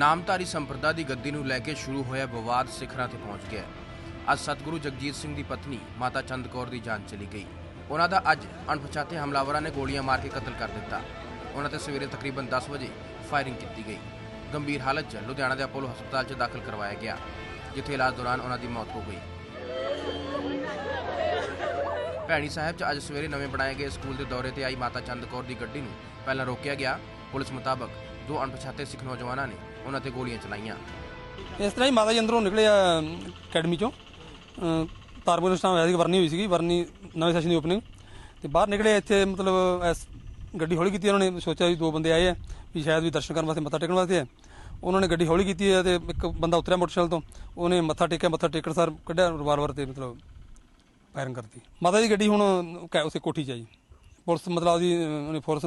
ਨਾਮਧਾਰੀ ਸੰਪਰਦਾ ਦੀ ਗੱਦੀ ਨੂੰ ਲੈ ਕੇ ਸ਼ੁਰੂ ਹੋਇਆ ਵਿਵਾਦ ਸਿਖਰਾਂ ਤੇ ਪਹੁੰਚ ਗਿਆ। ਅੱਜ ਸਤਿਗੁਰੂ ਜਗਜੀਤ ਸਿੰਘ ਦੀ ਪਤਨੀ, ਮਾਤਾ ਚੰਦ ਕੌਰ ਦੀ ਜਾਨ ਚਲੀ ਗਈ। ਉਹਨਾਂ ਦਾ ਅੱਜ ਅਣਪਛਾਤੇ ਹਮਲਾਵਰਾਂ ਨੇ ਗੋਲੀਆਂ ਮਾਰ ਕੇ ਕਤਲ ਕਰ ਦਿੱਤਾ। ਉਹਨਾਂ ਤੇ ਸਵੇਰੇ ਤਕਰੀਬਨ 10 ਵਜੇ ਫਾਇਰਿੰਗ ਕੀਤੀ ਗਈ। ਗੰਭੀਰ ਹਾਲਤ 'ਚ ਲੁਧਿਆਣਾ ਦੇ ਅਪੋਲੋ ਹਸਪਤਾਲ 'ਚ ਦਾਖਲ ਕਰਵਾਇਆ ਗਿਆ, ਜਿੱਥੇ ਇਲਾਜ ਦੌਰਾਨ ਉਹਨਾਂ ਦੀ ਮੌਤ ਹੋ ਗਈ। ਭੈਣੀ ਸਾਹਿਬ 'ਚ ਅੱਜ ਸਵੇਰੇ ਨਵੇਂ ਬਣਾਏ ਗਏ ਸਕੂਲ ਦੇ ਦੌਰੇ ਤੇ ਆਈ ਮਾਤਾ ਚੰਦ ਕੌਰ ਦੀ ਗੱਡੀ ਨੂੰ ਪਹਿਲਾਂ ਰੋਕਿਆ ਗਿਆ। ਪੁਲਿਸ ਮੁਤਾਬਕ ਦੋ ਅਣਪਛਾਤੇ ਸਿੱਖ ਨੌਜਵਾਨਾਂ ਨੇ ਉਹਨਾਂ ਤੇ ਗੋਲੀਆਂ ਚਲਾਈਆਂ। ਇਸ ਤਰ੍ਹਾਂ ਹੀ ਮਾਤਾ ਜੀ ਅੰਦਰੋਂ ਨਿਕਲੇ ਅਕੈਡਮੀ ਚੋਂ। ਅਮ ਤਾਰਪੁਰ ਹੋਇਆ ਸੀ, ਵਰਨੀ ਹੋਈ ਸੀਗੀ, ਵਰਨੀ ਨਵੇਂ ਸੈਸ਼ਨ ਦੀ ਓਪਨਿੰਗ ਤੇ ਬਾਹਰ ਨਿਕਲੇ, ਇੱਥੇ ਮਤਲਬ ਐਸ ਗੱਡੀ ਹੌਲੀ ਕੀਤੀ ਉਹਨਾਂ ਨੇ, ਸੋਚਿਆ ਵੀ ਦੋ ਬੰਦੇ ਆਏ ਆ, ਵੀ ਸ਼ਾਇਦ ਵੀ ਦਰਸ਼ਨ ਕਰਨ ਵਾਸਤੇ ਮੱਥਾ ਟੇਕਣ ਵਾਸਤੇ ਆ। ਉਹਨਾਂ ਨੇ ਗੱਡੀ ਹੌਲੀ ਕੀਤੀ ਹੈ ਤੇ ਇੱਕ ਬੰਦਾ ਉਤਰਿਆ ਮੋਟਰਸਾਈਕਲ ਤੋਂ। ਉਹਨੇ ਮੱਥਾ ਟੇਕਿਆ, ਮੱਥਾ ਟੇਕਣ ਸਰ ਕੱਢਿਆ ਰਿਵਾਲਵਰ ਤੇ ਮਤਲਬ ਫਾਇਰਿੰਗ ਕਰਤੀ। ਮਾਤਾ ਦੀ ਗੱਡੀ ਹੁਣ ਕੈ- ਉਸੇ ਕੋਠੀ 'ਚ ਆ ਜੀ। ਪੁਲਿਸ ਮਤਲਬ ਉਹਦੀ ਉਹਨੇ ਫੋਰਸ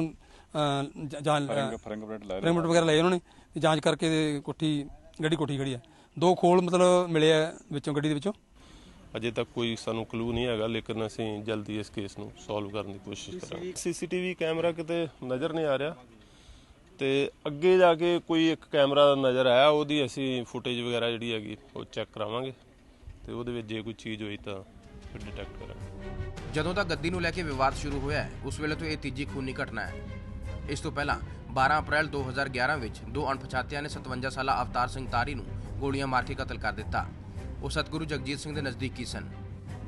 ਜਾਨ ਫਿੰਗਰਪ੍ਰਿੰਟ ਲੈ ਵਗੈਰਾ ਲਏ ਉਹਨਾਂ ਨੇ ਤੇ ਜਾਂਚ ਕਰਕੇ ਕੋਠੀ ਗੱਡੀ ਕੋਠੀ ਖੜੀ ਆ। ਦੋ ਖੋਲ ਮਤਲਬ ਮਿਲੇ ਆ ਵਿੱਚੋਂ ਗੱਡੀ ਦੇ ਵਿੱਚੋਂ? ਅਜੇ ਤੱਕ ਕੋਈ ਸਾਨੂੰ ਕਲੂ ਨਹੀਂ ਹੈਗਾ ਲੇਕਿਨ ਅਸੀਂ ਜਲਦੀ ਇਸ ਕੇਸ ਨੂੰ ਸੋਲਵ ਕਰਨ ਦੀ ਕੋਸ਼ਿਸ਼ ਕਰਾਂਗੇ। ਸੀਸੀਟੀਵੀ ਕੈਮਰਾ ਕਿਤੇ ਨਜ਼ਰ ਨਹੀਂ ਆ ਰਿਹਾ? ਤੇ ਅੱਗੇ ਜਾ ਕੇ ਕੋਈ ਇੱਕ ਕੈਮਰਾ ਨਜ਼ਰ ਆਇਆ ਉਹਦੀ ਅਸੀਂ ਫੁਟੇਜ ਵਗੈਰਾ ਜਿਹੜੀ ਹੈਗੀ ਉਹ ਚੈੱਕ ਕਰਾਵਾਂਗੇ। ਤੇ ਉਹਦੇ ਵਿੱਚ ਜੇ ਕੋਈ ਚੀਜ਼ ਹੋਈ ਤਾਂ ਫਿਰ ਡਿਟੈਕਟ ਕਰਾਂਗੇ। ਜਦੋਂ ਤੱਕ ਗੱਦੀ ਨੂੰ ਲੈ ਕੇ ਵਿਵਾਦ ਸ਼ੁਰੂ ਹੋਇਆ ਹੈ, ਉਸ ਵੇਲੇ ਤੋਂ ਇਹ ਤੀਜੀ ਖੂਨੀ ਘਟਨਾ ਹੈ। ਇਸ ਤੋਂ ਪਹਿਲਾਂ 12 ਅਪ੍ਰੈਲ 2011 ਵਿੱਚ ਦੋ ਅਣਪਛਾਤਿਆਂ ਨੇ 57 ਸਾਲਾ ਅਵਤਾਰ ਸਿੰਘ ਤਾਰੀ ਨੂੰ ਗੋਲੀਆਂ ਮਾਰ ਕੇ ਕਤਲ ਕਰ ਦਿੱਤਾ। ਉਹ ਸਤਗੁਰੂ ਜਗਜੀਤ ਸਿੰਘ ਦੇ ਨਜ਼ਦੀਕੀ ਸਨ।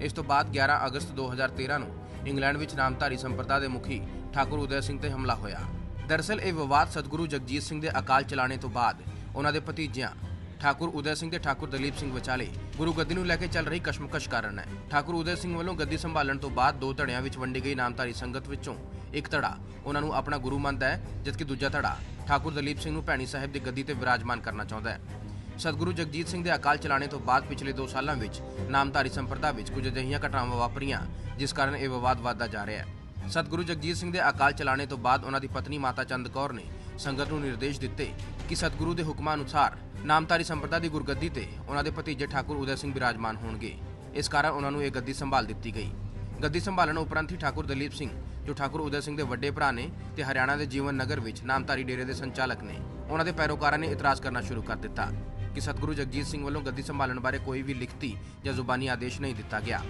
ਇਸ ਤੋਂ ਬਾਅਦ 11 ਅਗਸਤ 2013 ਨੂੰ ਇੰਗਲੈਂਡ ਵਿੱਚ ਨਾਮਧਾਰੀ ਸੰਪਰਦਾ ਦੇ ਮੁਖੀ ਠਾਕੁਰ ਉਦੈ ਸਿੰਘ ਤੇ ਹਮਲਾ ਹੋਇਆ। ਦਰਅਸਲ ਇਹ ਵਿਵਾਦ ਸਤਗੁਰੂ ਜਗਜੀਤ ਸਿੰਘ ਦੇ ਅਕਾਲ ਚਲਾਣੇ ਤੋਂ ਬਾਅਦ ਉਹਨਾਂ ਦੇ ਭਤੀਜਿਆਂ ਠਾਕੁਰ ਉਦੈ ਸਿੰਘ ਤੇ ਠਾਕੁਰ ਦਲੀਪ ਸਿੰਘ ਵਿਚਾਲੇ ਗੁਰੂ ਗੱਦੀ ਨੂੰ ਲੈ ਕੇ ਚੱਲ ਰਹੀ ਕਸ਼ਮਕਸ਼ ਕਾਰਨ ਹੈ। ਠਾਕੁਰ ਉਦੈ ਸਿੰਘ ਵੱਲੋਂ ਗੱਦੀ ਸੰਭਾਲਣ ਤੋਂ ਬਾਅਦ ਦੋ ਧੜਿਆਂ ਵਿੱਚ ਵੰਡੀ ਗਈ ਨਾਮਧਾਰੀ ਸੰਗਤ ਵਿੱਚੋਂ ਇੱਕ ਧੜਾ, ਉਹਨਾਂ ਨੂੰ ਆਪਣਾ ਗੁਰੂ ਮੰਨਦਾ ਹੈ, ਜਦਕਿ ਦੂਜਾ ਧੜਾ ਠਾਕੁਰ ਦਲੀਪ ਸਿੰਘ ਨੂੰ ਭੈਣੀ ਸਾਹਿਬ ਦੀ ਗੱਦੀ ਤੇ ਵਿਰਾਜਮਾਨ ਕਰਨਾ ਚਾਹੁੰਦਾ ਹੈ। ਸਤਿਗੁਰੂ ਜਗਜੀਤ ਸਿੰਘ ਦੇ ਅਕਾਲ ਚਲਾਣੇ ਤੋਂ ਬਾਅਦ ਪਿਛਲੇ 2 ਸਾਲਾਂ ਵਿੱਚ ਨਾਮਧਾਰੀ ਸੰਪਰਦਾ ਵਿੱਚ ਕੁਝ ਅਜਿਹੀਆਂ ਘਟਨਾਵਾਂ ਵਾਪਰੀਆਂ, ਜਿਸ ਕਾਰਨ ਇਹ ਵਿਵਾਦ ਵੱਧਦਾ ਜਾ ਰਿਹਾ ਹੈ। ਸਤਿਗੁਰੂ ਜਗਜੀਤ ਸਿੰਘ ਦੇ ਅਕਾਲ ਚਲਾਣੇ ਤੋਂ ਬਾਅਦ ਉਹਨਾਂ ਦੀ ਪਤਨੀ ਮਾਤਾ ਚੰਦ ਕੌਰ ਨੇ ਸੰਗਤ ਨੂੰ ਨਿਰਦੇਸ਼ ਦਿੱਤੇ ਕਿ ਸਤਿਗੁਰੂ ਦੇ ਹੁਕਮਾਂ ਅਨੁਸਾਰ ਨਾਮਧਾਰੀ ਸੰਪਰਦਾ ਦੀ ਗੁਰਗੱਦੀ ਤੇ ਉਹਨਾਂ ਦੇ ਭਤੀਜੇ ਠਾਕੁਰ ਉਦੈ ਸਿੰਘ ਬਿਰਾਜਮਾਨ ਹੋਣਗੇ। ਇਸ ਕਾਰਨ ਉਹਨਾਂ ਨੂੰ ਇਹ ਗੱਦੀ ਸੰਭਾਲ ਦਿੱਤੀ ਗਈ। ਗੱਦੀ ਸੰਭਾਲਣ ਉਪਰੰਤ ਹੀ ਠਾਕੁਰ ਦਲੀਪ ਸਿੰਘ, ਜੋ ਠਾਕੁਰ ਉਦੈ ਸਿੰਘ ਦੇ ਵੱਡੇ ਭਰਾ ਨੇ ਤੇ ਹਰਿਆਣਾ ਦੇ ਜੀਵਨ ਨਗਰ ਵਿੱਚ ਨਾਮਧਾਰੀ ਡੇਰੇ ਦੇ ਸੰਚਾਲਕ ਨੇ, ਉਹਨਾਂ ਦੇ ਪੈਰੋਕਾਰਾਂ ਨੇ ਇਤਰਾਜ਼ ਕਰਨਾ ਸ਼ੁਰੂ ਕਰ ਦਿੱਤਾ ਕਿ ਸਤਿਗੁਰੂ ਜਗਜੀਤ ਸਿੰਘ ਵੱਲੋਂ ਗੱਦੀ ਸੰਭਾਲਣ ਬਾਰੇ ਕੋਈ ਵੀ ਲਿਖਤੀ ਜਾਂ ਜ਼ੁਬਾਨੀ ਆਦੇਸ਼ ਨਹੀਂ ਦਿੱਤਾ ਗਿਆ।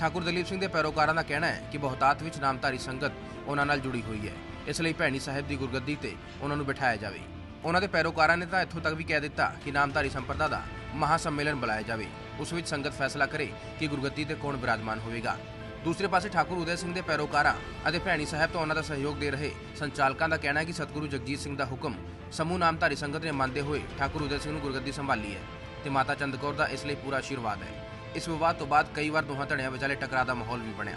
ਠਾਕੁਰ ਦਲੀਪ ਸਿੰਘ ਦੇ ਪੈਰੋਕਾਰਾਂ ਦਾ ਕਹਿਣਾ ਹੈ ਕਿ ਬਹੁਤਾਤ ਵਿੱਚ ਨਾਮਧਾਰੀ ਸੰਗਤ ਉਹਨਾਂ ਨਾਲ ਜੁੜੀ ਹੋਈ ਹੈ। ਇਸ ਲਈ ਭੈਣੀ ਸਾਹਿਬ ਦੀ ਗੁਰਗੱਦੀ ਤੇ ਉਹਨਾਂ ਨੂੰ ਬਿਠਾਇਆ ਜਾਵੇ। ਉਹਨਾਂ ਦੇ ਪੈਰੋਕਾਰਾਂ ਨੇ ਤਾਂ ਇੱਥੋਂ ਤੱਕ ਵੀ ਕਹਿ ਦਿੱਤਾ ਕਿ ਨਾਮਧਾਰੀ ਸੰਪਰਦਾ ਦਾ ਮਹਾ ਸੰਮੇਲਨ ਬੁਲਾਇਆ ਜਾਵੇ। ਉਸ ਵਿੱਚ ਸੰਗਤ ਫੈਸਲਾ ਕਰੇ ਕਿ ਗੁਰਗੱਦੀ ਤੇ ਕੌਣ ਬਿਰਾਜਮਾਨ ਹੋਵੇਗਾ। ਦੂਸਰੇ ਪਾਸੇ ਠਾਕੁਰ ਉਦੈ ਸਿੰਘ ਦੇ ਪੈਰੋਕਾਰਾਂ ਅਤੇ ਭੈਣੀ ਸਾਹਿਬ ਤੋਂ ਉਹਨਾਂ ਦਾ ਸਹਿਯੋਗ ਦੇ ਰਹੇ ਸੰਚਾਲਕਾਂ ਦਾ ਕਹਿਣਾ ਹੈ ਕਿ ਸਤਿਗੁਰੂ ਜਗਜੀਤ ਸਿੰਘ ਦਾ ਹੁਕਮ ਸਮੂਹ ਨਾਮਧਾਰੀ ਸੰਗਤ ਨੇ ਮੰਨਦੇ ਹੋਏ ਠਾਕੁਰ ਉਦੈ ਸਿੰਘ ਨੂੰ ਗੁਰਗੱਦੀ ਸੰਭਾਲੀ ਹੈ ਤੇ ਮਾਤਾ ਚੰਦ ਕੌਰ ਦਾ ਇਸ ਲਈ ਪੂਰਾ ਆਸ਼ੀਰਵਾਦ ਹੈ। ਇਸ ਵਿਵਾਦ ਤੋਂ ਬਾਅਦ ਕਈ ਵਾਰ ਦੋਹਾਂ ਧੜਿਆਂ ਵਿਚਾਲੇ ਟਕਰਾਅ ਦਾ ਮਾਹੌਲ ਵੀ ਬਣਿਆ।